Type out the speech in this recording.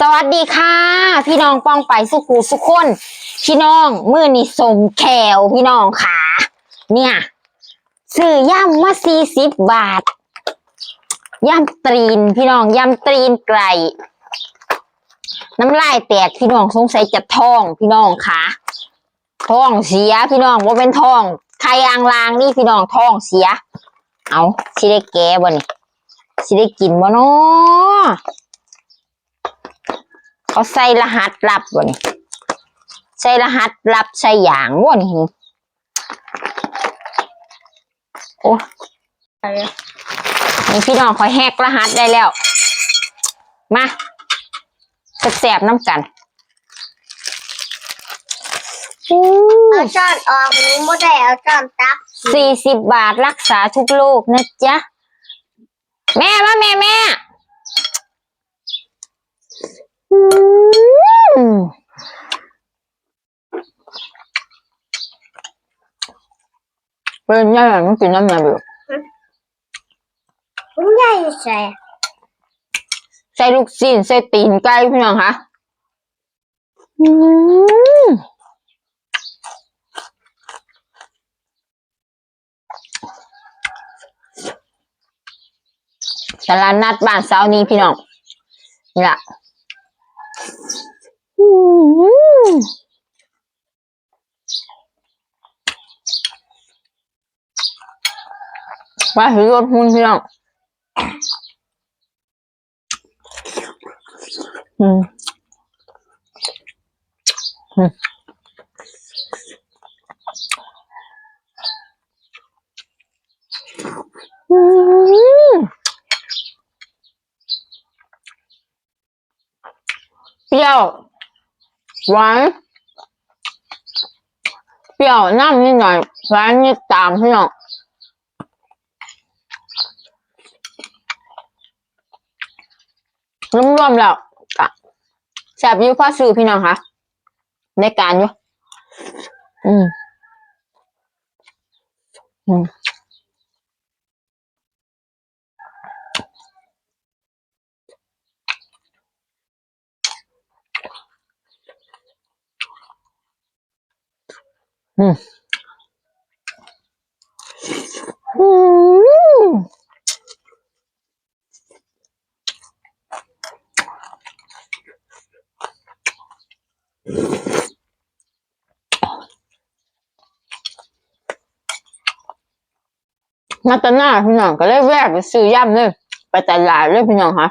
สวัสดีค่ะ พี่น้องป้องไปสุขูสุขคนพี่น้องมือนี่สมแขวพี่น้องค่ะ เนี่ยซื้อย่ำมาสี่สิบบาทย่ำตรีนพี่น้องย่ำตรีนไก่น้ำลายแตกพี่น้องสงสัยจะท้องพี่น้องค่ะท้องเสียพี่น้องว่าเป็นท้องใครอางลางนี่พี่น้องท้องเสีย เอาสิได้แก้บ่นี่สิได้กินบ่เนาะ เขาใส่รหัสลับวะนี่ใส่รหัสลับใส่อย่างวะนี่โอ้นี่พี่น้องคอยแฮกรหัสได้แล้ว มาแสบๆน้ำกันอู้เอาช้อนออกหนูไม่ได้เอาช้อนตักสี่สิบบาทรักษาทุกโรคนะจ๊ะ แม่มาแม่แม่อืม เป็นยังไงมันกินน้ำมันอยู่ผมใหญ่ใส่ใส่ลูกซีนใส่ตีนไก่พี่น้องคะอืมตลาดนัดบ้านเสานี้พี่น้องนี่ล่ะ มว่าถือรถหุ่นพี่น้องอืมอืมอืมเปรี้ยว หวานเปรี้ยวน้ำนิดหน่อยหวานนิดตามพี่น้องรวมๆแล้วกะแซ่บยูพ่อซื้อพี่น้องคะในการอยู่อืมอืม อืมอืมมาตาหน้าพี่น้องก็เลยแวะไปซื้อย่ำเลยไปตลาดเลยพี่น้องค่ะ